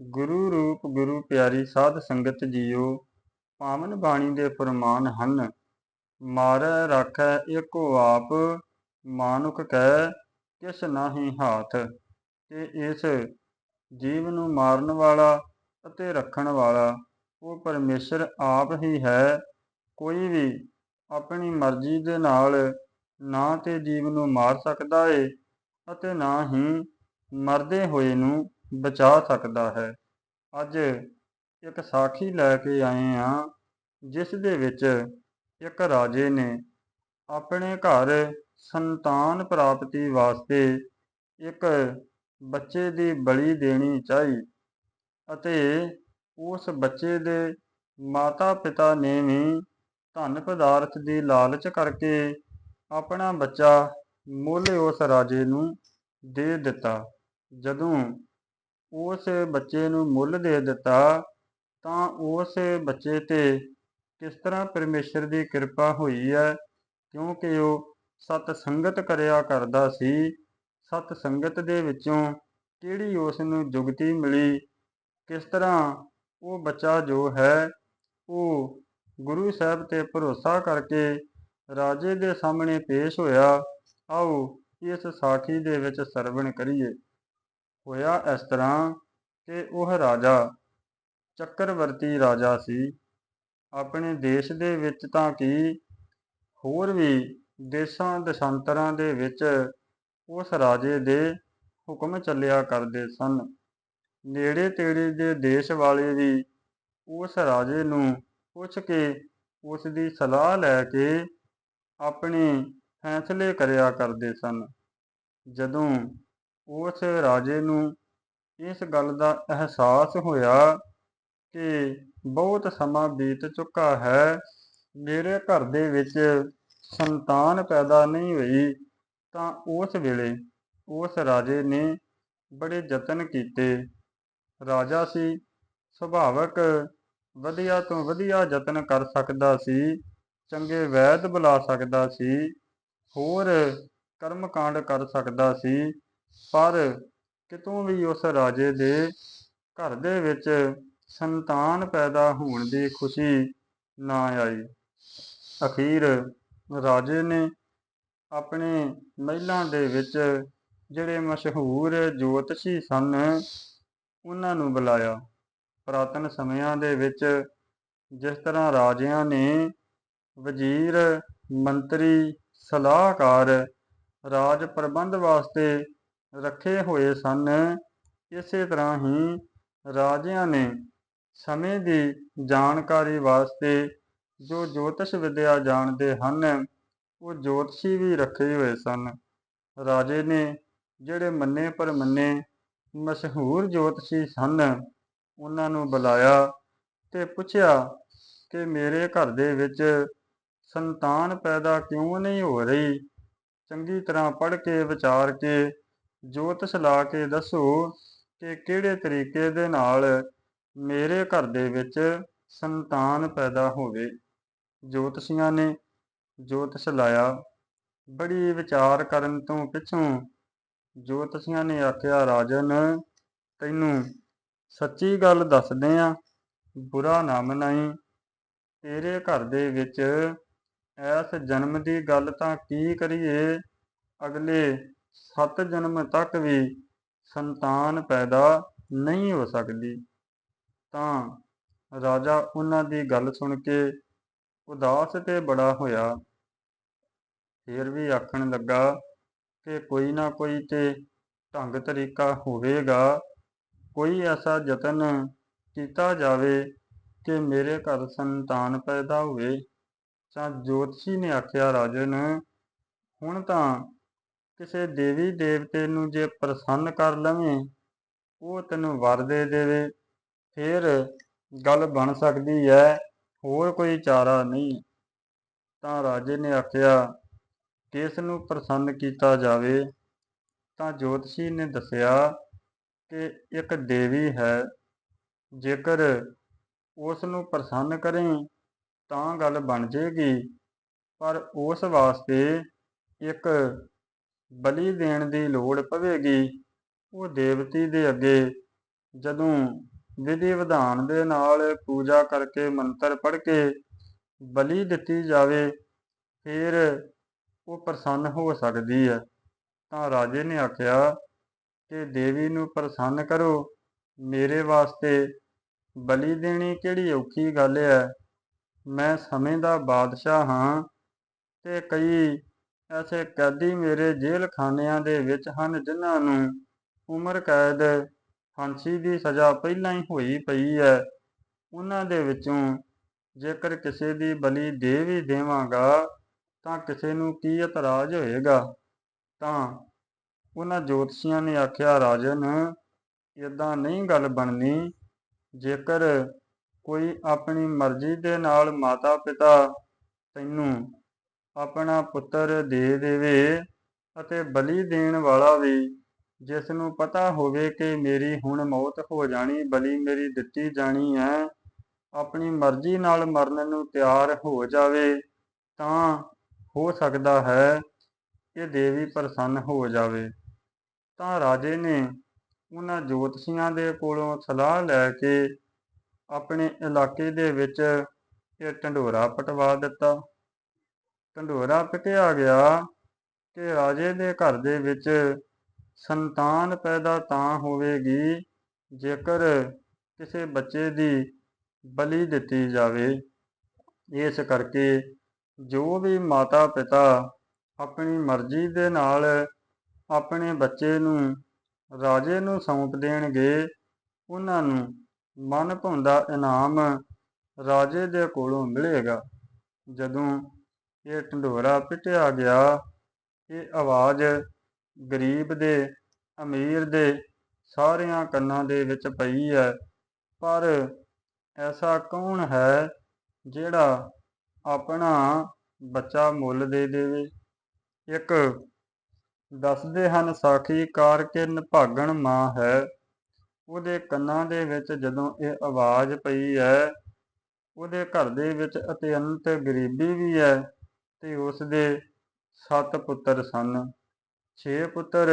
ਗੁਰੂ ਰੂਪ ਗੁਰੂ ਪਿਆਰੀ ਸਾਧ ਸੰਗਤ ਜੀਓ, ਪਾਵਨ ਬਾਣੀ ਦੇ ਫਰਮਾਨ ਹਨ, ਮਾਰੈ ਰਾਖੈ ਏਕੋ ਆਪ, ਮਾਨੁਖ ਕੈ ਕਿਛ ਨਾਹੀ ਹਾਥ, ਤੇ ਇਸ ਜੀਵ ਨੂੰ ਮਾਰਨ ਵਾਲਾ ਅਤੇ ਰੱਖਣ ਵਾਲਾ, ਉਹ ਪਰਮੇਸ਼ਰ ਆਪ ਹੀ ਹੈ, ਕੋਈ ਵੀ ਆਪਣੀ ਮਰਜ਼ੀ ਦੇ ਨਾਲ ਨਾ ਤੇ ਜੀਵ ਨੂੰ ਮਾਰ ਸਕਦਾ ਏ, ਅਤੇ ਨਾ ਹੀ ਮਰਦੇ ਹੋਏ ਨੂੰ ਬਚਾ ਸਕਦਾ ਹੈ। ਅੱਜ ਇੱਕ ਸਾਖੀ ਲੈ ਕੇ ਆਏ ਹਾਂ, ਜਿਸ ਦੇ ਵਿੱਚ ਇੱਕ ਰਾਜੇ ਨੇ ਆਪਣੇ ਘਰ ਸੰਤਾਨ ਪ੍ਰਾਪਤੀ ਵਾਸਤੇ ਇੱਕ ਬੱਚੇ ਦੀ ਬਲੀ ਦੇਣੀ ਚਾਹੀ ਅਤੇ ਉਸ ਬੱਚੇ ਦੇ ਮਾਤਾ ਪਿਤਾ ਨੇ ਵੀ ਧਨ ਪਦਾਰਥ ਦੀ ਲਾਲਚ ਕਰਕੇ ਆਪਣਾ ਬੱਚਾ ਮੁੱਲ ਉਸ ਰਾਜੇ ਨੂੰ ਦੇ ਦਿੱਤਾ। ਜਦੋਂ ਉਸ ਬੱਚੇ ਨੂੰ ਮੁੱਲ ਦੇ ਦਿੱਤਾ ਤਾਂ ਉਸ ਬੱਚੇ ਤੇ ਕਿਸ ਤਰ੍ਹਾਂ ਪਰਮੇਸ਼ਰ ਦੀ ਕਿਰਪਾ ਹੋਈ ਹੈ? ਕਿਉਂਕਿ ਉਹ ਸਤ ਸੰਗਤ ਕਰਿਆ ਕਰਦਾ ਸੀ। ਸਤ ਸੰਗਤ ਦੇ ਵਿੱਚੋਂ ਕਿਹੜੀ ਉਸ ਨੂੰ ਜੁਗਤੀ ਮਿਲੀ? ਕਿਸ ਤਰ੍ਹਾਂ ਉਹ ਬੱਚਾ ਜੋ ਹੈ, ਉਹ ਗੁਰੂ ਸਾਹਿਬ ਤੇ ਭਰੋਸਾ ਕਰਕੇ ਰਾਜੇ ਦੇ ਸਾਹਮਣੇ ਪੇਸ਼ ਹੋਇਆ, ਆਓ ਇਸ ਸਾਖੀ ਦੇ ਵਿੱਚ ਸਰਵਣ ਕਰੀਏ। ਹੋਇਆ ਇਸ ਤਰ੍ਹਾਂ ਕਿ ਉਹ ਰਾਜਾ ਚੱਕਰਵਰਤੀ ਰਾਜਾ ਸੀ। ਆਪਣੇ ਦੇਸ਼ ਦੇ ਵਿੱਚ ਤਾਂ ਕੀ, ਹੋਰ ਵੀ ਦੇਸ਼ਾਂ ਦਸ਼ਾਂਤਰਾਂ ਦੇ ਵਿੱਚ ਉਸ ਰਾਜੇ ਦੇ ਹੁਕਮ ਚੱਲਿਆ ਕਰਦੇ ਸਨ। ਨੇੜੇ ਤੇੜੇ ਦੇ ਦੇਸ਼ ਵਾਲੇ ਵੀ ਉਸ ਰਾਜੇ ਨੂੰ ਪੁੱਛ ਕੇ ਉਸ ਦੀ ਸਲਾਹ ਲੈ ਕੇ ਆਪਣੇ ਫੈਸਲੇ ਕਰਿਆ ਕਰਦੇ ਸਨ। ਜਦੋਂ ਉਸ ਰਾਜੇ ਨੂੰ ਇਸ ਗੱਲ ਦਾ ਅਹਿਸਾਸ ਹੋਇਆ ਕਿ ਬਹੁਤ ਸਮਾਂ ਬੀਤ ਚੁੱਕਾ ਹੈ, ਮੇਰੇ ਘਰ ਦੇ ਵਿੱਚ ਸੰਤਾਨ ਪੈਦਾ ਨਹੀਂ ਹੋਈ, ਤਾਂ ਉਸ ਵੇਲੇ ਉਸ ਰਾਜੇ ਨੇ ਬੜੇ ਯਤਨ ਕੀਤੇ। ਰਾਜਾ ਸੀ, ਸੁਭਾਵਕ ਵਧੀਆ ਤੋਂ ਵਧੀਆ ਯਤਨ ਕਰ ਸਕਦਾ ਸੀ, ਚੰਗੇ ਵੈਦ ਬੁਲਾ ਸਕਦਾ ਸੀ, ਹੋਰ ਕਰਮ ਕਾਂਡ ਕਰ ਸਕਦਾ ਸੀ ਪਰ ਕਿਤੋਂ ਵੀ ਉਸ ਰਾਜੇ ਦੇ ਘਰ ਦੇ ਵਿੱਚ ਸੰਤਾਨ ਪੈਦਾ ਹੋਣ ਦੀ ਖੁਸ਼ੀ ਨਾ ਆਈ। ਅਖੀਰ ਰਾਜੇ ਨੇ ਆਪਣੇ ਮਹਿਲਾਂ ਦੇ ਵਿੱਚ ਜਿਹੜੇ ਮਸ਼ਹੂਰ ਜੋਤਸ਼ੀ ਸਨ, ਉਹਨਾਂ ਨੂੰ ਬੁਲਾਇਆ। ਪ੍ਰਾਤਨ ਸਮਿਆਂ ਦੇ ਵਿੱਚ ਜਿਸ ਤਰ੍ਹਾਂ ਰਾਜਿਆਂ ਨੇ ਵਜ਼ੀਰ, ਮੰਤਰੀ, ਸਲਾਹਕਾਰ, ਰਾਜ ਪ੍ਰਬੰਧ ਵਾਸਤੇ ਰੱਖੇ ਹੋਏ ਸਨ। ਇਸੇ ਤਰ੍ਹਾਂ ਹੀ ਰਾਜਿਆਂ ਨੇ ਸਮੇਂ ਦੀ ਜਾਣਕਾਰੀ ਵਾਸਤੇ ਜੋ ਜੋਤਿਸ਼ ਵਿਦਿਆ ਜਾਣਦੇ ਹਨ, ਉਹ ਜੋਤਸ਼ੀ ਵੀ ਰੱਖੇ ਹੋਏ ਸਨ। ਰਾਜੇ ਨੇ ਜਿਹੜੇ ਮੰਨੇ ਪਰ ਮੰਨੇ ਮਸ਼ਹੂਰ ਜੋਤਸ਼ੀ ਸਨ, ਉਹਨਾਂ ਨੂੰ ਬੁਲਾਇਆ ਤੇ ਪੁੱਛਿਆ ਕਿ ਮੇਰੇ ਘਰ ਦੇ ਵਿੱਚ ਸੰਤਾਨ ਪੈਦਾ ਕਿਉਂ ਨਹੀਂ ਹੋ ਰਹੀ? ਚੰਗੀ ਤਰ੍ਹਾਂ ਪੜ੍ਹ ਕੇ ਵਿਚਾਰ ਕੇ ਜੋਤ ਸਲਾ ਕੇ ਦੱਸੋ ਕਿ ਕਿਹੜੇ ਤਰੀਕੇ ਦੇ ਨਾਲ ਮੇਰੇ ਘਰ ਦੇ ਵਿੱਚ ਸੰਤਾਨ ਪੈਦਾ ਹੋਵੇ? ਜੋਤਸ਼ੀਆਂ ਨੇ ਜੋਤਿਸ਼ ਲਾਇਆ ਬੜੀ ਵਿਚਾਰ ਕਰਨ ਤੋਂ ਪਿੱਛੋਂ ਜੋਤਸ਼ੀਆਂ ਨੇ ਆਖਿਆ, ਰਾਜਨ, ਤੈਨੂੰ ਸੱਚੀ ਗੱਲ ਦੱਸਦੇ ਆ, ਬੁਰਾ ਨਾ ਮਨਾਈ। ਤੇਰੇ ਘਰ ਦੇ ਵਿੱਚ ਐਸ ਜਨਮ ਦੀ ਗੱਲ ਤਾਂ ਕੀ ਕਰੀਏ? ਅਗਲੇ ਸੱਤ ਜਨਮ ਤੱਕ ਵੀ ਸੰਤਾਨ ਪੈਦਾ ਨਹੀਂ ਹੋ ਸਕਦੀ। ਤਾਂ ਰਾਜਾ ਉਹਨਾਂ ਦੀ ਗੱਲ ਸੁਣ ਕੇ ਉਦਾਸ ਤੇ ਬੜਾ ਹੋਇਆ। ਫਿਰ ਵੀ ਆਖਣ ਲੱਗਾ ਕਿ ਕੋਈ ਨਾ ਕੋਈ ਤੇ ਢੰਗ ਤਰੀਕਾ ਹੋਵੇਗਾ। ਕੋਈ ਐਸਾ ਯਤਨ ਕੀਤਾ ਜਾਵੇ ਕਿ ਮੇਰੇ ਘਰ ਸੰਤਾਨ ਪੈਦਾ ਹੋਵੇ। ਤਾਂ ਜੋਤਸ਼ੀ ਨੇ ਆਖਿਆ, ਰਾਜਨ, ਹੁਣ ਤਾਂ ਕਿਸੇ ਦੇਵੀ ਦੇਵਤੇ ਨੂੰ ਜੇ ਪ੍ਰਸੰਨ ਕਰ ਲਵੇਂ, ਉਹ ਤੈਨੂੰ ਵਰ ਦੇ ਦੇਵੇ। ਫਿਰ ਗੱਲ ਬਣ ਸਕਦੀ ਹੈ ਹੋਰ ਕੋਈ ਚਾਰਾ ਨਹੀਂ। ਤਾਂ ਰਾਜੇ ਨੇ ਆਖਿਆ ਕਿਸ ਨੂੰ ਪ੍ਰਸੰਨ ਕੀਤਾ ਜਾਵੇ, ਤਾਂ ਜੋਤਸ਼ੀ ਨੇ ਦੱਸਿਆ ਕਿ ਇੱਕ ਦੇਵੀ ਹੈ। ਜੇਕਰ ਉਸ ਨੂੰ ਪ੍ਰਸੰਨ ਕਰੇ, ਤਾਂ ਗੱਲ ਬਣ ਜੇਗੀ। ਪਰ ਉਸ ਵਾਸਤੇ ਇੱਕ ਬਲੀ ਦੇਣ ਦੀ ਲੋੜ ਪਵੇਗੀ, ਉਹ ਦੇਵਤੀ ਦੇ ਅੱਗੇ ਜਦੋਂ ਵਿਧੀ ਵਿਧਾਨ ਦੇ ਨਾਲ ਪੂਜਾ ਕਰਕੇ ਮੰਤਰ ਪੜ੍ਹ ਕੇ ਬਲੀ ਦਿੱਤੀ ਜਾਵੇ, ਫਿਰ ਉਹ ਪ੍ਰਸੰਨ ਹੋ ਸਕਦੀ ਹੈ। ਤਾਂ ਰਾਜੇ ਨੇ ਆਖਿਆ ਕਿ ਦੇਵੀ ਨੂੰ ਪ੍ਰਸੰਨ ਕਰੋ, ਮੇਰੇ ਵਾਸਤੇ ਬਲੀ ਦੇਣੀ ਕਿਹੜੀ ਔਖੀ ਗੱਲ ਹੈ? ਮੈਂ ਸਮੇਂ ਦਾ ਬਾਦਸ਼ਾਹ ਹਾਂ ਤੇ ਕਈ ਐਸੇ ਕੈਦੀ ਮੇਰੇ ਜੇਲ੍ਹ ਖਾਨਿਆਂ ਦੇ ਵਿੱਚ ਹਨ ਜਿਨ੍ਹਾਂ ਨੂੰ ਉਮਰ ਕੈਦ ਫਾਂਸੀ ਦੀ ਸਜ਼ਾ ਪਹਿਲਾਂ ਹੀ ਹੋਈ ਪਈ ਹੈ। ਉਹਨਾਂ ਦੇ ਵਿੱਚੋਂ ਜੇਕਰ ਕਿਸੇ ਦੀ ਬਲੀ ਦੇ ਵੀ ਦੇਵਾਂਗਾ, ਤਾਂ ਕਿਸੇ ਨੂੰ ਕੀ ਇਤਰਾਜ਼ ਹੋਏਗਾ? ਤਾਂ ਉਹਨਾਂ ਜੋਤਸ਼ੀਆਂ ਨੇ ਆਖਿਆ, ਰਾਜਨ ਇਦਾਂ ਨਹੀਂ ਗੱਲ ਬਣਨੀ। ਜੇਕਰ ਕੋਈ ਆਪਣੀ ਮਰਜ਼ੀ ਦੇ ਨਾਲ ਮਾਤਾ ਪਿਤਾ ਤੈਨੂੰ ਆਪਣਾ ਪੁੱਤਰ ਦੇ ਦੇਵੇ ਅਤੇ ਬਲੀ ਦੇਣ ਵਾਲਾ ਵੀ। ਜਿਸ ਨੂੰ ਪਤਾ ਹੋਵੇ ਕਿ ਮੇਰੀ ਹੁਣ ਮੌਤ ਹੋ ਜਾਣੀ, ਬਲੀ ਮੇਰੀ ਦਿੱਤੀ ਜਾਣੀ ਹੈ ਆਪਣੀ ਮਰਜ਼ੀ ਨਾਲ ਮਰਨ ਨੂੰ ਤਿਆਰ ਹੋ ਜਾਵੇ ਤਾਂ ਹੋ ਸਕਦਾ ਹੈ ਕਿ ਦੇਵੀ ਪ੍ਰਸੰਨ ਹੋ ਜਾਵੇ। ਤਾਂ ਰਾਜੇ ਨੇ ਉਹਨਾਂ ਜੋਤਸ਼ੀਆਂ ਦੇ ਕੋਲੋਂ ਸਲਾਹ ਲੈ ਕੇ ਆਪਣੇ ਇਲਾਕੇ ਦੇ ਵਿੱਚ ਇਹ ਢੰਡੋਰਾ ਪਟਵਾ ਦਿੱਤਾ। ਢੰਡੋਰਾ ਪਿਟਿਆ ਗਿਆ ਕਿ ਰਾਜੇ ਦੇ ਘਰ ਦੇ ਵਿੱਚ ਸੰਤਾਨ ਪੈਦਾ ਤਾਂ ਹੋਵੇਗੀ, ਜੇਕਰ ਕਿਸੇ ਬੱਚੇ ਦੀ ਬਲੀ ਦਿੱਤੀ ਜਾਵੇ। ਇਸ ਕਰਕੇ ਜੋ ਵੀ ਮਾਤਾ ਪਿਤਾ ਆਪਣੀ ਮਰਜ਼ੀ ਦੇ ਨਾਲ ਆਪਣੇ ਬੱਚੇ ਨੂੰ ਰਾਜੇ ਨੂੰ ਸੌਂਪ ਦੇਣਗੇ, ਉਹਨਾਂ ਨੂੰ ਮਨ ਭਾਉਂਦਾ ਇਨਾਮ ਰਾਜੇ ਦੇ ਕੋਲੋਂ ਮਿਲੇਗਾ। ਜਦੋਂ ਇਹ ਢੰਡੋਰਾ ਪਿਟਿਆ ਗਿਆ। ਇਹ ਆਵਾਜ਼ ਗਰੀਬ ਦੇ, ਅਮੀਰ ਦੇ ਸਾਰਿਆਂ ਕੰਨਾਂ ਦੇ ਵਿੱਚ ਪਈ ਹੈ। ਪਰ ਐਸਾ ਕੌਣ ਹੈ ਜਿਹੜਾ ਆਪਣਾ ਬੱਚਾ ਮੁੱਲ ਦੇ ਦੇਵੇ? ਇੱਕ ਦੱਸਦੇ ਹਨ, ਸਾਖੀ ਕੇ ਨਿਭਾਗਣ ਮਾਂ ਹੈ। ਉਹਦੇ ਕੰਨਾਂ ਦੇ ਵਿੱਚ ਜਦੋਂ ਇਹ ਆਵਾਜ਼ ਪਈ ਹੈ, ਉਹਦੇ ਘਰ ਦੇ ਵਿੱਚ ਅਤਿਅੰਤ ਗਰੀਬੀ ਵੀ ਹੈ। ਤੇ ਉਸ ਦੇ ਸੱਤ ਪੁੱਤਰ ਸਨ। ਛੇ ਪੁੱਤਰ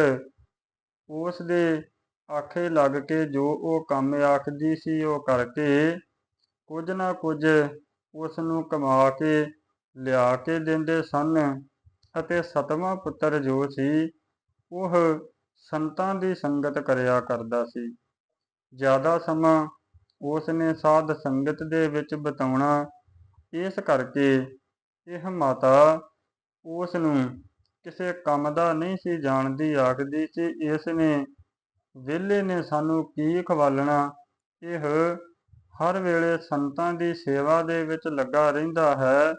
ਉਸ ਦੇ ਆਖੇ ਲੱਗ ਕੇ ਜੋ ਉਹ ਕੰਮ ਆਖਦੀ ਸੀ ਉਹ ਕਰਕੇ ਕੁਝ ਨਾ ਕੁਝ ਉਸ ਨੂੰ ਕਮਾ ਕੇ, ਲਿਆ ਕੇ ਦਿੰਦੇ ਸਨ ਅਤੇ ਸਤਵਾਂ ਪੁੱਤਰ ਜੋ ਸੀ, ਉਹ ਸੰਤਾਂ ਦੀ ਸੰਗਤ ਕਰਿਆ ਕਰਦਾ ਸੀ। ਜ਼ਿਆਦਾ ਸਮਾਂ ਉਸ ਨੇ ਸਾਧ ਸੰਗਤ ਦੇ ਵਿੱਚ ਬਿਤਾਉਣਾ, ਇਸ ਕਰਕੇ ਇਹ ਮਾਤਾ ਉਸ ਨੂੰ ਕਿਸੇ ਕੰਮ ਦਾ ਨਹੀਂ ਸੀ ਜਾਣਦੀ, ਆਖਦੀ ਸੀ ਇਸ ਨੇ ਵਿਹਲੇ ਨੇ ਸਾਨੂੰ ਕੀ ਖਵਾਲਣਾ? ਇਹ ਹਰ ਵੇਲੇ ਸੰਤਾਂ ਦੀ ਸੇਵਾ ਦੇ ਵਿੱਚ ਲੱਗਾ ਰਹਿੰਦਾ ਹੈ।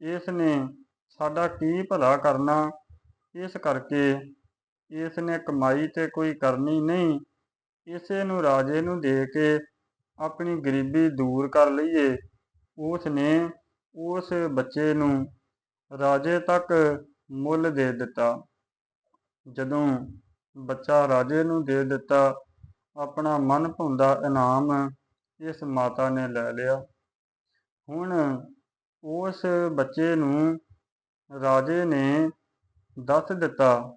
ਇਸ ਨੇ ਸਾਡਾ ਕੀ ਭਲਾ ਕਰਨਾ? ਇਸ ਕਰਕੇ ਇਸ ਨੇ ਕਮਾਈ ਤੇ ਕੋਈ ਕਰਨੀ ਨਹੀਂ। ਇਸੇ ਨੂੰ ਰਾਜੇ ਨੂੰ ਦੇ ਕੇ ਆਪਣੀ ਗਰੀਬੀ ਦੂਰ ਕਰ ਲਈਏ। ਉਸ ਨੇ ਉਸ ਬੱਚੇ ਨੂੰ ਰਾਜੇ ਤੱਕ ਮੁੱਲ ਦੇ ਦਿੱਤਾ। ਜਦੋਂ ਬੱਚਾ ਰਾਜੇ ਨੂੰ ਦੇ ਦਿੱਤਾ, ਆਪਣਾ ਮਨ ਭਾਉਂਦਾ ਇਨਾਮ ਇਸ ਮਾਤਾ ਨੇ ਲੈ ਲਿਆ। ਹੁਣ ਉਸ ਬੱਚੇ ਨੂੰ ਰਾਜੇ ਨੇ ਦੱਸ ਦਿੱਤਾ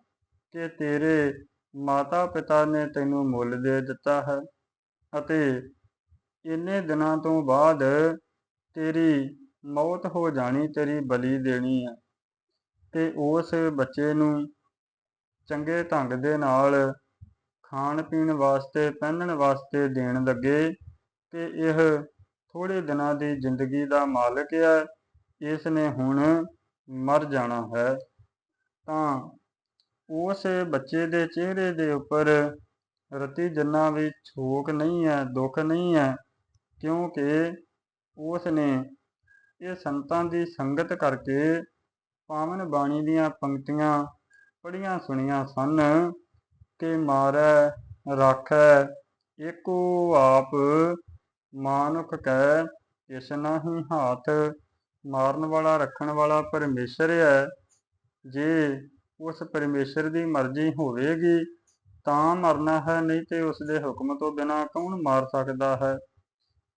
ਕਿ ਤੇਰੇ ਮਾਤਾ ਪਿਤਾ ਨੇ ਤੈਨੂੰ ਮੁੱਲ ਦੇ ਦਿੱਤਾ ਹੈ ਅਤੇ ਇੰਨੇ ਦਿਨਾਂ ਤੋਂ ਬਾਅਦ ਤੇਰੀ ਮੌਤ ਹੋ ਜਾਣੀ ਤੇਰੀ ਬਲੀ ਦੇਣੀ ਹੈ ਤੇ ਉਸ ਬੱਚੇ ਨੂੰ ਚੰਗੇ ਢੰਗ ਦੇ ਨਾਲ ਖਾਣ ਪੀਣ ਵਾਸਤੇ, ਪਹਿਨਣ ਵਾਸਤੇ ਦੇਣ ਲੱਗੇ ਤੇ ਇਹ ਥੋੜੇ ਦਿਨਾਂ ਦੀ ਜ਼ਿੰਦਗੀ ਦਾ ਮਾਲਕ ਹੈ ਇਸ ਨੇ ਹੁਣ ਮਰ ਜਾਣਾ ਹੈ। ਤਾਂ ਉਸ ਬੱਚੇ ਦੇ ਚਿਹਰੇ ਦੇ ਉੱਪਰ ਰਤੀ ਜਿੰਨਾ ਵੀ ਛੋਕ ਨਹੀਂ ਹੈ, ਦੁੱਖ ਨਹੀਂ ਹੈ, ਕਿਉਂਕਿ ਉਸ ਨੇ ਇਹ ਸੰਤਾਂ ਦੀ ਸੰਗਤ ਕਰਕੇ ਪਾਵਨ ਬਾਣੀ ਦੀਆਂ ਪੰਕਤੀਆਂ ਪੜੀਆਂ ਸੁਣੀਆਂ ਸਨ ਕਿ ਮਾਰੈ, ਰਾਖੈ, ਏਕੋ ਆਪ ਮਾਨੁਖ ਕੈ ਇਸ ਨਾਹੀ ਹਾਥ ਮਾਰਨ ਵਾਲਾ, ਰੱਖਣ ਵਾਲਾ ਪਰਮੇਸ਼ਰ ਹੈ ਜੇ ਉਸ ਪਰਮੇਸ਼ਰ ਦੀ ਮਰਜ਼ੀ ਹੋਵੇਗੀ, ਤਾਂ ਮਰਨਾ ਹੈ, ਨਹੀਂ ਤੇ ਉਸ ਦੇ ਹੁਕਮ ਤੋਂ ਬਿਨਾ ਕੌਣ ਮਾਰ ਸਕਦਾ ਹੈ?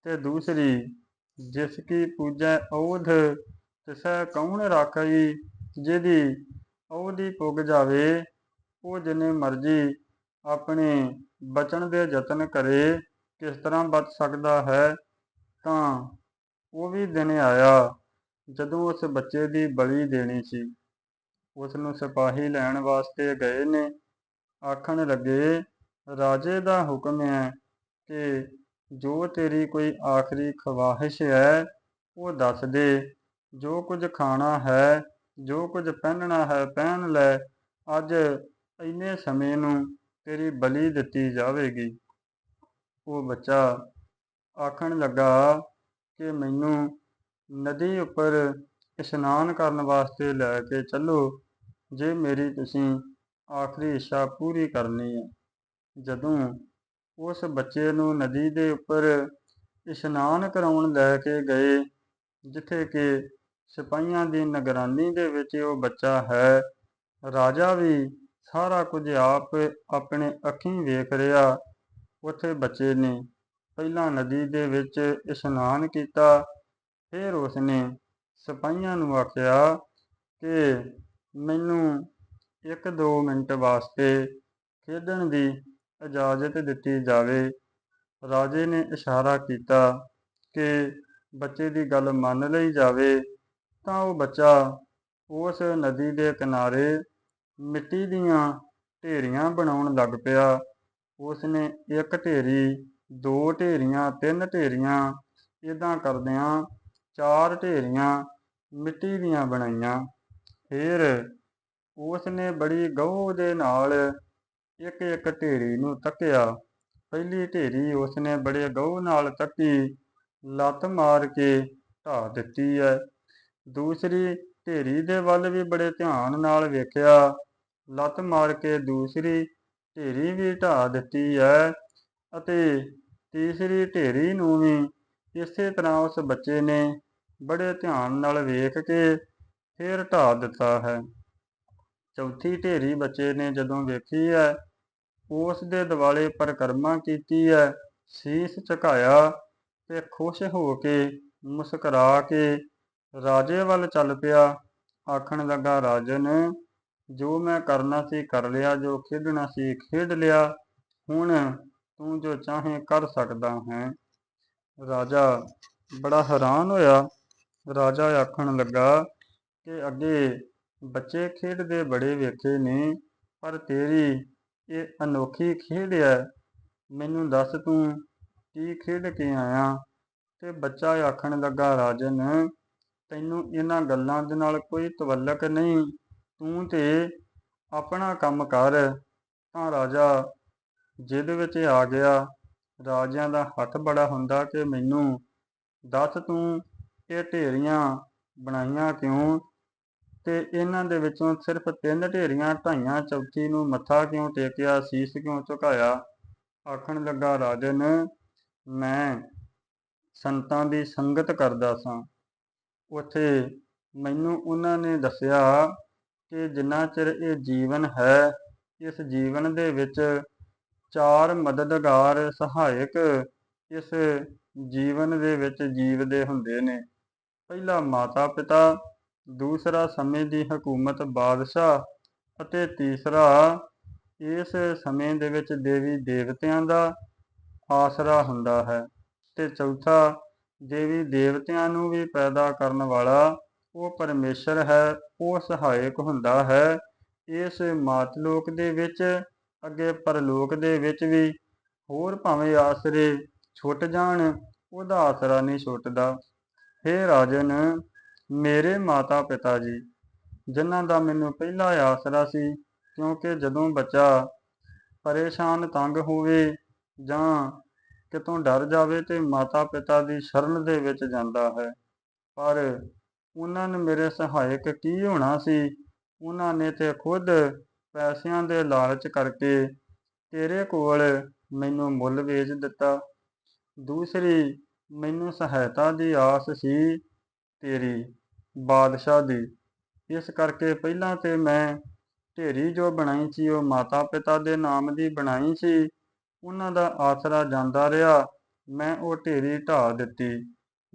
ਤੇ ਦੂਸਰੀ ਜਿਸ ਕੀ ਪੂਜੈ ਔਧ ਤਿਸੈ ਕੌਣ ਰਾਖਈ, ਜਿਹਦੀ ਉਹਦੀ ਪੁੱਗ ਜਾਵੇ, ਉਹ ਜਿੰਨੇ ਮਰਜ਼ੀ ਆਪਣੇ ਬਚਣ ਦੇ ਯਤਨ ਕਰੇ, ਕਿਸ ਤਰ੍ਹਾਂ ਬਚ ਸਕਦਾ ਹੈ, ਤਾਂ ਉਹ ਵੀ ਦਿਨ ਆਇਆ, ਜਦੋਂ ਉਸ ਬੱਚੇ ਦੀ ਬਲੀ ਦੇਣੀ ਸੀ। ਉਸ ਨੂੰ ਸਿਪਾਹੀ ਲੈਣ ਵਾਸਤੇ ਗਏ ਨੇ। ਆਖਣ ਲੱਗੇ, ਰਾਜੇ ਦਾ ਹੁਕਮ ਹੈ ਕਿ ਜੋ ਤੇਰੀ ਕੋਈ ਆਖਰੀ ਖਵਾਹਿਸ਼ ਹੈ, ਉਹ ਦੱਸ ਦੇ। ਜੋ ਕੁਝ ਖਾਣਾ ਹੈ, ਜੋ ਕੁਝ ਪਹਿਨਣਾ ਹੈ, ਪਹਿਨ ਲੈ। ਅੱਜ ਇੰਨੇ ਸਮੇਂ ਨੂੰ ਤੇਰੀ ਬਲੀ ਦਿੱਤੀ ਜਾਵੇਗੀ। ਉਹ ਬੱਚਾ ਆਖਣ ਲੱਗਾ ਕਿ ਮੈਨੂੰ ਨਦੀ ਉੱਪਰ ਇਸ਼ਨਾਨ ਕਰਨ ਵਾਸਤੇ ਲੈ ਕੇ ਚੱਲੋ। ਜੇ ਮੇਰੀ ਤੁਸੀਂ ਆਖਰੀ ਇੱਛਾ ਪੂਰੀ ਕਰਨੀ ਹੈ। ਜਦੋਂ ਉਸ ਬੱਚੇ ਨੂੰ ਨਦੀ ਦੇ ਉੱਪਰ ਇਸ਼ਨਾਨ ਕਰਾਉਣ ਲੈ ਕੇ ਗਏ, ਜਿੱਥੇ ਕਿ ਸਿਪਾਹੀਆਂ ਦੀ ਨਿਗਰਾਨੀ ਦੇ ਵਿੱਚ ਉਹ ਬੱਚਾ ਹੈ। ਰਾਜਾ ਵੀ ਸਾਰਾ ਕੁਝ ਆਪ ਆਪਣੇ ਅੱਖੀਂ ਵੇਖ ਰਿਹਾ। ਉੱਥੇ ਬੱਚੇ ਨੇ ਪਹਿਲਾਂ ਨਦੀ ਦੇ ਵਿੱਚ ਇਸ਼ਨਾਨ ਕੀਤਾ, ਫਿਰ ਉਸਨੇ ਸਿਪਾਹੀਆਂ ਨੂੰ ਆਖਿਆ ਕਿ ਮੈਨੂੰ ਇੱਕ ਦੋ ਮਿੰਟ ਵਾਸਤੇ ਖੇਡਣ ਦੀ ਇਜਾਜ਼ਤ ਦਿੱਤੀ ਜਾਵੇ। ਰਾਜੇ ਨੇ ਇਸ਼ਾਰਾ ਕੀਤਾ ਕਿ ਬੱਚੇ ਦੀ ਗੱਲ ਮੰਨ ਲਈ ਜਾਵੇ ਤਾਂ ਉਹ ਬੱਚਾ ਉਸ ਨਦੀ ਦੇ ਕਿਨਾਰੇ ਮਿੱਟੀ ਦੀਆਂ ਢੇਰੀਆਂ ਬਣਾਉਣ ਲੱਗ ਪਿਆ। ਉਸ ਨੇ ਇੱਕ ਢੇਰੀ, ਦੋ ਢੇਰੀਆਂ, ਤਿੰਨ ਢੇਰੀਆਂ ਇਦਾਂ ਕਰਦਿਆਂ ਚਾਰ ਢੇਰੀਆਂ ਮਿੱਟੀ ਦੀਆਂ ਬਣਾਈਆਂ। ਫਿਰ ਉਸ ਨੇ ਬੜੀ ਗਊ ਦੇ ਨਾਲ ਇੱਕ ਇੱਕ ਢੇਰੀ ਨੂੰ ਤੱਕਿਆ। ਪਹਿਲੀ ਢੇਰੀ ਉਸਨੇ ਬੜੇ ਗਊ ਨਾਲ ਤੱਕੀ, ਲੱਤ ਮਾਰ ਕੇ ਢਾ ਦਿੱਤੀ ਹੈ ਦੂਸਰੀ ਢੇਰੀ ਦੇ ਵੱਲ ਵੀ ਬੜੇ ਧਿਆਨ ਨਾਲ ਵੇਖਿਆ। ਲੱਤ ਮਾਰ ਕੇ ਦੂਸਰੀ ਢੇਰੀ ਵੀ ਢਾ ਦਿੱਤੀ ਹੈ ਅਤੇ ਤੀਸਰੀ ਢੇਰੀ ਨੂੰ ਵੀ ਇਸੇ ਤਰ੍ਹਾਂ ਉਸ ਬੱਚੇ ਨੇ ਬੜੇ ਧਿਆਨ ਨਾਲ ਵੇਖ ਕੇ ਫਿਰ ਢਾ ਦਿੱਤਾ ਹੈ। ਚੌਥੀ ਢੇਰੀ ਬੱਚੇ ਨੇ ਜਦੋਂ ਵੇਖੀ ਹੈ, ਉਸ ਦੇ ਦਿਵਾਲੇ ਪਰਿਕਰਮਾ ਕੀਤੀ ਹੈ, ਸੀਸ ਝੁਕਾਇਆ ਤੇ ਖੁਸ਼ ਹੋ ਕੇ ਮੁਸਕਰਾ ਕੇ ਰਾਜੇ ਵੱਲ ਚੱਲ ਪਿਆ। ਆਖਣ ਲੱਗਾ, ਰਾਜਨ, ਜੋ ਮੈਂ ਕਰਨਾ ਸੀ ਕਰ ਲਿਆ, ਜੋ ਖੇਡਣਾ ਸੀ ਖੇਡ ਲਿਆ, ਹੁਣ ਤੂੰ ਜੋ ਚਾਹੇ ਕਰ ਸਕਦਾ ਹੈ। ਰਾਜਾ ਬੜਾ ਹੈਰਾਨ ਹੋਇਆ। ਰਾਜਾ ਆਖਣ ਲੱਗਾ ਕਿ ਅੱਗੇ ਬੱਚੇ ਖੇਡਦੇ ਬੜੇ ਵੇਖੇ ਨੇ, ਪਰ ਤੇਰੀ ਇਹ ਅਨੋਖੀ ਖੇਡ ਹੈ ਮੈਨੂੰ ਦੱਸ ਤੂੰ ਕੀ ਖੇਡ ਕੇ ਆਇਆ? ਤੇ ਬੱਚਾ ਆਖਣ ਲੱਗਾ, ਰਾਜਨ, ਤੈਨੂੰ ਇਹਨਾਂ ਗੱਲਾਂ ਦੇ ਨਾਲ ਕੋਈ ਤਵੱਲਕ ਨਹੀਂ। ਤੂੰ ਤੇ ਆਪਣਾ ਕੰਮ ਕਰ। ਤਾਂ ਰਾਜਾ ਜਿਹਦੇ ਵਿੱਚ ਆ ਗਿਆ। ਰਾਜਿਆਂ ਦਾ ਹੱਥ ਬੜਾ ਹੁੰਦਾ ਕਿ ਮੈਨੂੰ ਦੱਸ ਤੂੰ ਇਹ ਢੇਰੀਆਂ ਬਣਾਈਆਂ ਕਿਉਂ? ਤੇ ਇਹਨਾਂ ਦੇ ਵਿੱਚੋਂ ਸਿਰਫ ਤਿੰਨ ਢੇਰੀਆਂ ਢਾਈਆਂ ਚੌਥੀ ਨੂੰ ਮੱਥਾ ਕਿਉਂ ਟੇਕਿਆ, ਸੀਸ ਕਿਉਂ ਝੁਕਾਇਆ? ਆਖਣ ਲੱਗਾ ਰਾਜਨ, ਮੈਂ ਸੰਤਾਂ ਦੀ ਸੰਗਤ ਕਰਦਾ ਸਾਂ। ਉੱਥੇ ਮੈਨੂੰ ਉਹਨਾਂ ਨੇ ਦੱਸਿਆ ਕਿ ਜਿੰਨਾ ਚਿਰ ਇਹ ਜੀਵਨ ਹੈ, ਇਸ ਜੀਵਨ ਦੇ ਵਿੱਚ ਚਾਰ ਮਦਦਗਾਰ ਸਹਾਇਕ ਇਸ ਜੀਵਨ ਦੇ ਵਿੱਚ ਜੀਵਦੇ ਹੁੰਦੇ ਨੇ। ਪਹਿਲਾ ਮਾਤਾ ਪਿਤਾ ਦੂਸਰਾ ਸਮੇਂ ਦੀ ਹਕੂਮਤ ਬਾਦਸ਼ਾਹ ਅਤੇ ਤੀਸਰਾ ਇਸ ਸਮੇਂ ਦੇ ਵਿੱਚ ਦੇਵੀ ਦੇਵਤਿਆਂ ਦਾ ਆਸਰਾ ਹੁੰਦਾ ਹੈ ਤੇ ਚੌਥਾ ਦੇਵੀ ਦੇਵਤਿਆਂ ਨੂੰ ਵੀ ਪੈਦਾ ਕਰਨ ਵਾਲਾ ਉਹ ਪਰਮੇਸ਼ਰ ਹੈ, ਉਹ ਸਹਾਇਕ ਹੁੰਦਾ ਹੈ। ਇਸ ਮਾਤਲੋਕ ਦੇ ਵਿੱਚ, ਅੱਗੇ ਪਰਲੋਕ ਦੇ ਵਿੱਚ ਵੀ ਹੋਰ ਭਾਵੇਂ ਆਸਰੇ ਛੁੱਟ ਜਾਣ, ਉਹਦਾ ਆਸਰਾ ਨਹੀਂ ਛੁੱਟਦਾ। ਹੇ ਰਾਜਨ ਮੇਰੇ ਮਾਤਾ ਪਿਤਾ ਜੀ, ਜਿਨ੍ਹਾਂ ਦਾ ਮੈਨੂੰ ਪਹਿਲਾ ਆਸਰਾ ਸੀ, ਕਿਉਂਕਿ ਜਦੋਂ ਬੱਚਾ ਪਰੇਸ਼ਾਨ ਤੰਗ ਹੋਵੇ ਜਾਂ ਕਿਤੋਂ ਡਰ ਜਾਵੇ ਤੇ ਮਾਤਾ ਪਿਤਾ ਦੀ ਸ਼ਰਨ ਦੇ ਵਿੱਚ ਜਾਂਦਾ ਹੈ। ਪਰ ਉਹਨਾਂ ਨੇ ਮੇਰੇ ਸਹਾਇਕ ਕੀ ਹੋਣਾ ਸੀ, ਉਹਨਾਂ ਨੇ ਤੇ ਖੁਦ ਪੈਸਿਆਂ ਦੇ ਲਾਲਚ ਕਰਕੇ ਤੇਰੇ ਕੋਲ ਮੈਨੂੰ ਮੁੱਲ ਵੇਚ ਦਿੱਤਾ। ਦੂਸਰੀ, ਮੈਨੂੰ ਸਹਾਇਤਾ ਦੀ ਆਸ ਸੀ ਤੇਰੀ। ਬਾਦਸ਼ਾਹ ਦੀ। ਇਸ ਕਰਕੇ ਪਹਿਲਾਂ ਤੇ ਮੈਂ ਢੇਰੀ ਜੋ ਬਣਾਈ ਸੀ, ਉਹ ਮਾਤਾ ਪਿਤਾ ਦੇ ਨਾਮ ਦੀ ਬਣਾਈ ਸੀ। ਉਹਨਾਂ ਦਾ ਆਸਰਾ ਜਾਂਦਾ ਰਿਹਾ। ਮੈਂ ਉਹ ਢੇਰੀ ਢਾ ਦਿੱਤੀ।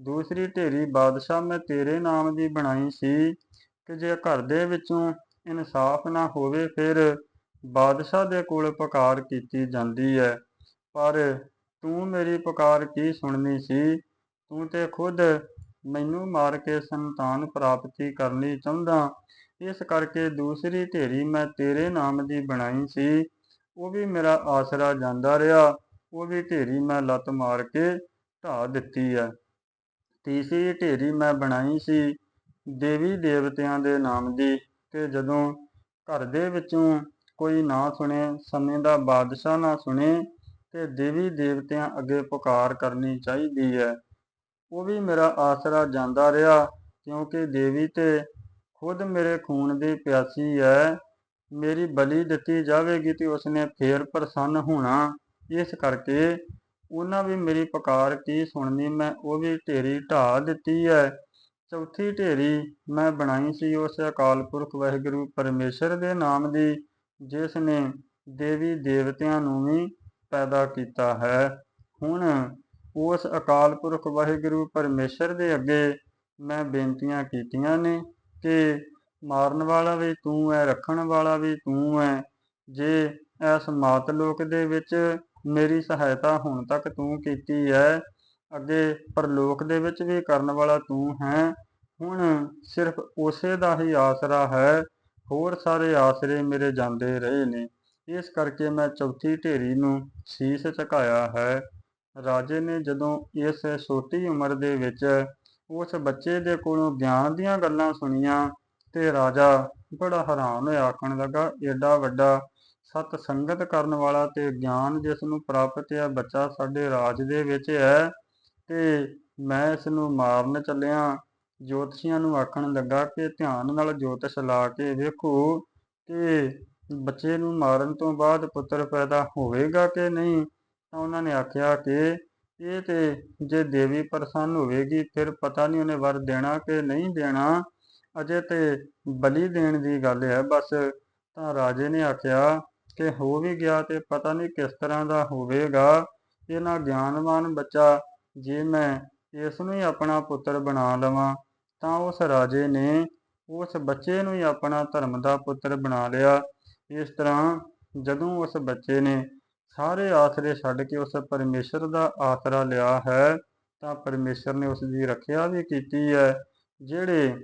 ਦੂਸਰੀ ਢੇਰੀ ਬਾਦਸ਼ਾਹ ਮੈਂ ਤੇਰੇ ਨਾਮ ਦੀ ਬਣਾਈ ਸੀ ਕਿ ਜੇ ਘਰ ਦੇ ਵਿੱਚੋਂ ਇਨਸਾਫ ਨਾ ਹੋਵੇ, ਫਿਰ ਬਾਦਸ਼ਾਹ ਦੇ ਕੋਲ ਪੁਕਾਰ ਕੀਤੀ ਜਾਂਦੀ ਹੈ। ਪਰ ਤੂੰ ਮੇਰੀ ਪੁਕਾਰ ਕੀ ਸੁਣਨੀ ਸੀ? ਤੂੰ ਤੇ ਖੁਦ ਮੈਨੂੰ ਮਾਰ ਕੇ ਸੰਤਾਨ ਪ੍ਰਾਪਤੀ ਕਰਨੀ ਚਾਹੁੰਦਾ ਇਸ ਕਰਕੇ ਦੂਸਰੀ ਢੇਰੀ ਮੈਂ ਤੇਰੇ ਨਾਮ ਦੀ ਬਣਾਈ ਸੀ। ਉਹ ਵੀ ਮੇਰਾ ਆਸਰਾ ਜਾਂਦਾ ਰਿਹਾ। ਉਹ ਵੀ ਢੇਰੀ ਮੈਂ ਲੱਤ ਮਾਰ ਕੇ ਢਾ ਦਿੱਤੀ ਹੈ। ਤੀਸਰੀ ਢੇਰੀ ਮੈਂ ਬਣਾਈ ਸੀ ਦੇਵੀ ਦੇਵਤਿਆਂ ਦੇ ਨਾਮ ਦੀ ਤੇ ਜਦੋਂ ਘਰ ਦੇ ਵਿੱਚੋਂ ਕੋਈ ਨਾ ਸੁਣੇ, ਸਮੇਂ ਦਾ ਬਾਦਸ਼ਾਹ ਨਾ ਸੁਣੇ ਤੇ ਦੇਵੀ ਦੇਵਤਿਆਂ ਅੱਗੇ ਪੁਕਾਰ ਕਰਨੀ ਚਾਹੀਦੀ ਹੈ। ਉਹ ਵੀ ਮੇਰਾ ਆਸਰਾ ਜਾਂਦਾ ਰਿਹਾ ਕਿਉਂਕਿ ਦੇਵੀ ਤੇ ਖੁਦ ਮੇਰੇ ਖੂਨ ਦੀ ਪਿਆਸੀ ਹੈ ਮੇਰੀ ਬਲੀ ਦਿੱਤੀ ਜਾਵੇਗੀ ਤੇ ਉਸਨੇ ਫੇਰ ਪ੍ਰਸੰਨ ਹੋਣਾ। ਇਸ ਕਰਕੇ ਉਹਨਾਂ ਵੀ ਮੇਰੀ ਪੁਕਾਰ ਕੀ ਸੁਣਨੀ, ਮੈਂ ਉਹ ਵੀ ਢੇਰੀ ਢਾ ਦਿੱਤੀ ਹੈ ਚੌਥੀ ਢੇਰੀ ਮੈਂ ਬਣਾਈ ਸੀ ਉਸ ਅਕਾਲ ਪੁਰਖ ਵਾਹਿਗੁਰੂ ਪਰਮੇਸ਼ਰ ਦੇ ਨਾਮ ਦੀ, ਜਿਸ ਨੇ ਦੇਵੀ ਦੇਵਤਿਆਂ ਨੂੰ ਵੀ ਪੈਦਾ ਕੀਤਾ ਹੈ। ਹੁਣ ਉਸ ਅਕਾਲ ਪੁਰਖ ਵਾਹਿਗੁਰੂ ਪਰਮੇਸ਼ਰ ਦੇ ਅੱਗੇ ਮੈਂ ਬੇਨਤੀਆਂ ਕੀਤੀਆਂ ਨੇ ਕਿ ਮਾਰਨ ਵਾਲਾ ਵੀ ਤੂੰ ਹੈ ਰੱਖਣ ਵਾਲਾ ਵੀ ਤੂੰ ਹੈ ਜੇ ਇਸ ਮਾਤ ਲੋਕ ਦੇ ਵਿੱਚ ਮੇਰੀ ਸਹਾਇਤਾ ਹੁਣ ਤੱਕ ਤੂੰ ਕੀਤੀ ਹੈ ਅੱਗੇ ਪਰਲੋਕ ਦੇ ਵਿੱਚ ਵੀ ਕਰਨ ਵਾਲਾ ਤੂੰ ਹੈ। ਹੁਣ ਸਿਰਫ ਉਸੇ ਦਾ ਹੀ ਆਸਰਾ ਹੈ, ਹੋਰ ਸਾਰੇ ਆਸਰੇ ਮੇਰੇ ਜਾਂਦੇ ਰਹੇ ਨੇ। ਇਸ ਕਰਕੇ ਮੈਂ ਚੌਥੀ ਢੇਰੀ ਨੂੰ ਸੀਸ ਝੁਕਾਇਆ ਹੈ। ਰਾਜੇ ਨੇ ਜਦੋਂ ਇਸ ਛੋਟੀ ਉਮਰ ਦੇ ਵਿੱਚ ਉਸ ਬੱਚੇ ਦੇ ਕੋਲੋਂ ਗਿਆਨ ਦੀਆਂ ਗੱਲਾਂ ਸੁਣੀਆਂ ਤੇ ਰਾਜਾ ਬੜਾ ਹੈਰਾਨ ਹੋਇਆ। ਆਖਣ ਲੱਗਾ, ਏਡਾ ਵੱਡਾ ਸਤ ਸੰਗਤ ਕਰਨ ਵਾਲਾ ਤੇ ਗਿਆਨ ਜਿਸ ਨੂੰ ਪ੍ਰਾਪਤ ਹੈ ਬੱਚਾ ਸਾਡੇ ਰਾਜ ਦੇ ਵਿੱਚ ਹੈ ਤੇ ਮੈਂ ਇਸ ਨੂੰ ਮਾਰਨ ਚੱਲਿਆ। ਜੋਤਸ਼ੀਆਂ ਨੂੰ ਆਖਣ ਲੱਗਾ ਕਿ ਧਿਆਨ ਨਾਲ ਜੋਤਸ਼ ਲਾ ਕੇ ਵੇਖੋ ਕਿ ਬੱਚੇ ਨੂੰ ਮਾਰਨ ਤੋਂ ਬਾਅਦ ਪੁੱਤਰ ਪੈਦਾ ਹੋਵੇਗਾ ਕਿ ਨਹੀਂ। ਤਾਂ ਉਹਨਾਂ ਨੇ ਆਖਿਆ ਕਿ ਇਹ ਤੇ ਜੇ ਦੇਵੀ ਪ੍ਰਸੰਨ ਹੋਵੇਗੀ, ਫਿਰ ਪਤਾ ਨਹੀਂ ਉਹਨੇ ਵਰ ਦੇਣਾ ਕਿ ਨਹੀਂ ਦੇਣਾ। ਅਜੇ ਤੇ ਬਲੀ ਦੇਣ ਦੀ ਗੱਲ ਹੈ, ਬਸ ਤਾਂ ਰਾਜੇ ਨੇ ਆਖਿਆ ਕਿ ਹੋ ਵੀ ਗਿਆ ਤੇ ਪਤਾ ਨਹੀਂ ਕਿਸ ਤਰ੍ਹਾਂ ਦਾ ਹੋਵੇਗਾ। ਇਹਨਾਂ ਗਿਆਨਵਾਨ ਬੱਚਾ, ਜੇ ਮੈਂ ਇਸ ਨੂੰ ਹੀ ਆਪਣਾ ਪੁੱਤਰ ਬਣਾ ਲਵਾਂ, ਤਾਂ ਉਸ ਰਾਜੇ ਨੇ ਉਸ ਬੱਚੇ ਨੂੰ ਹੀ ਆਪਣਾ ਧਰਮ ਦਾ ਪੁੱਤਰ ਬਣਾ ਲਿਆ। ਇਸ ਤਰ੍ਹਾਂ ਜਦੋਂ ਉਸ ਬੱਚੇ ਨੇ ਸਾਰੇ ਆਸਰੇ ਛੱਡ ਕੇ ਉਸ ਪਰਮੇਸ਼ਰ ਦਾ ਆਸਰਾ ਲਿਆ ਹੈ, ਤਾਂ ਪਰਮੇਸ਼ਰ ਨੇ ਉਸ ਦੀ ਰੱਖਿਆ ਵੀ ਕੀਤੀ ਹੈ। ਜਿਹੜੇ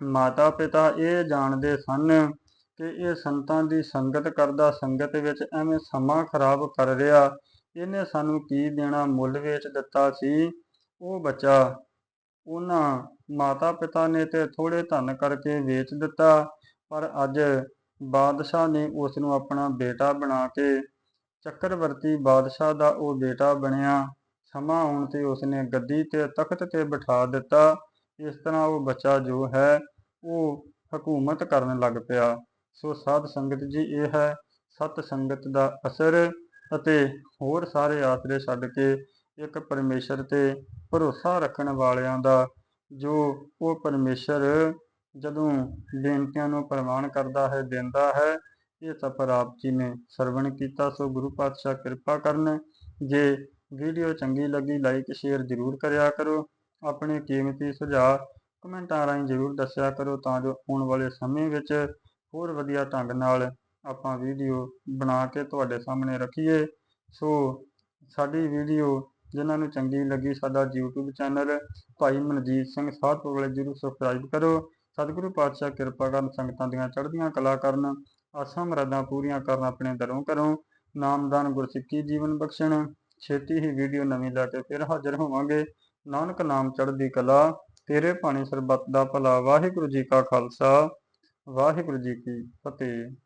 ਮਾਤਾ ਪਿਤਾ ਇਹ ਜਾਣਦੇ ਸਨ ਕਿ ਇਹ ਸੰਤਾਂ ਦੀ ਸੰਗਤ ਕਰਦਾ ਸੰਗਤ ਵਿੱਚ ਐਵੇਂ ਸਮਾਂ ਖਰਾਬ ਕਰ ਰਿਹਾ, ਇਹਨੇ ਸਾਨੂੰ ਕੀ ਦੇਣਾ ਮੁੱਲ ਵੇਚ ਦਿੱਤਾ ਸੀ? ਉਹ ਬੱਚਾ ਉਹਨਾਂ ਮਾਤਾ ਪਿਤਾ ਨੇ ਤੇ ਥੋੜੇ ਧਨ ਕਰਕੇ ਵੇਚ ਦਿੱਤਾ, ਪਰ ਅੱਜ ਬਾਦਸ਼ਾਹ ਨੇ ਉਸ ਨੂੰ ਆਪਣਾ ਬੇਟਾ ਬਣਾ ਕੇ ਚੱਕਰਵਰਤੀ ਬਾਦਸ਼ਾਹ ਦਾ ਉਹ ਬੇਟਾ ਬਣਿਆ। ਸਮਾਂ ਆਉਣ ਤੇ ਉਸਨੇ ਗੱਦੀ ਤੇ ਤਖਤ ਤੇ ਬਿਠਾ ਦਿੱਤਾ। ਇਸ ਤਰ੍ਹਾਂ ਉਹ ਬੱਚਾ ਜੋ ਹੈ, ਉਹ ਹਕੂਮਤ ਕਰਨ ਲੱਗ ਪਿਆ। ਸੋ ਸਾਧ ਸੰਗਤ ਜੀ, ਇਹ ਹੈ ਸਤ ਸੰਗਤ ਦਾ ਅਸਰ ਅਤੇ ਹੋਰ ਸਾਰੇ ਆਸਰੇ ਛੱਡ ਕੇ ਇੱਕ ਪਰਮੇਸ਼ਰ ਤੇ ਭਰੋਸਾ ਰੱਖਣ ਵਾਲਿਆਂ ਦਾ, ਜੋ ਉਹ ਪਰਮੇਸ਼ਰ ਜਦੋਂ ਬੇਨਤੀਆਂ ਨੂੰ ਪ੍ਰਮਾਣ ਕਰਦਾ ਹੈ, ਦਿੰਦਾ ਹੈ ਇਹ ਸਫਰ ਆਪ ਜੀ ਨੇ ਸਰਵਣ ਕੀਤਾ, ਸੋ ਗੁਰੂ ਪਾਤਸ਼ਾਹ ਕਿਰਪਾ ਕਰਨ। ਜੇ ਵੀਡੀਓ ਚੰਗੀ ਲੱਗੀ ਲਾਈਕ ਸ਼ੇਅਰ ਜ਼ਰੂਰ ਕਰਿਆ ਕਰੋ। ਆਪਣੇ ਕੀਮਤੀ ਸੁਝਾਅ ਕਮੈਂਟਾਂ ਰਾਹੀਂ ਜ਼ਰੂਰ ਦੱਸਿਆ ਕਰੋ, ਤਾਂ ਜੋ ਆਉਣ ਵਾਲੇ ਸਮੇਂ ਵਿੱਚ ਹੋਰ ਵਧੀਆ ਢੰਗ ਨਾਲ ਆਪਾਂ ਵੀਡੀਓ ਬਣਾ ਕੇ ਤੁਹਾਡੇ ਸਾਹਮਣੇ ਰੱਖੀਏ। ਸੋ ਸਾਡੀ ਵੀਡੀਓ ਜਿਨ੍ਹਾਂ ਨੂੰ ਚੰਗੀ ਲੱਗੀ, ਸਾਡਾ YouTube ਚੈਨਲ ਭਾਈ ਮਨਜੀਤ ਸਿੰਘ ਸਾਧਪੁਰ ਵਾਲੇ ਜਰੂਰ ਸਬਸਕ੍ਰਾਈਬ ਕਰੋ। ਸਤਿਗੁਰੂ ਪਾਤਸ਼ਾਹ ਕਿਰਪਾ ਕਰਨ, ਸੰਗਤਾਂ ਦੀਆਂ ਚੜ੍ਹਦੀਆਂ ਕਲਾ ਕਰਨ। ਆਸਾਂ ਮਰਾਦਾਂ ਪੂਰੀਆਂ ਕਰਨ ਆਪਣੇ ਦਰੋਂ ਕਰੋ ਨਾਮਦਾਨ ਗੁਰਸਿੱਖੀ ਜੀਵਨ ਬਖਸ਼ਣ। ਛੇਤੀ ਹੀ ਵੀਡੀਓ ਨਵੀਂ ਲੈ ਕੇ ਫਿਰ ਹਾਜ਼ਰ ਹੋਵਾਂਗੇ। ਨਾਨਕ ਨਾਮ ਚੜ੍ਹਦੀ ਕਲਾ। ਤੇਰੇ ਭਾਣੇ ਸਰਬੱਤ ਦਾ ਭਲਾ। ਵਾਹਿਗੁਰੂ ਜੀ ਕਾ ਖਾਲਸਾ। ਵਾਹਿਗੁਰੂ ਜੀ ਕੀ ਫਤਿਹ।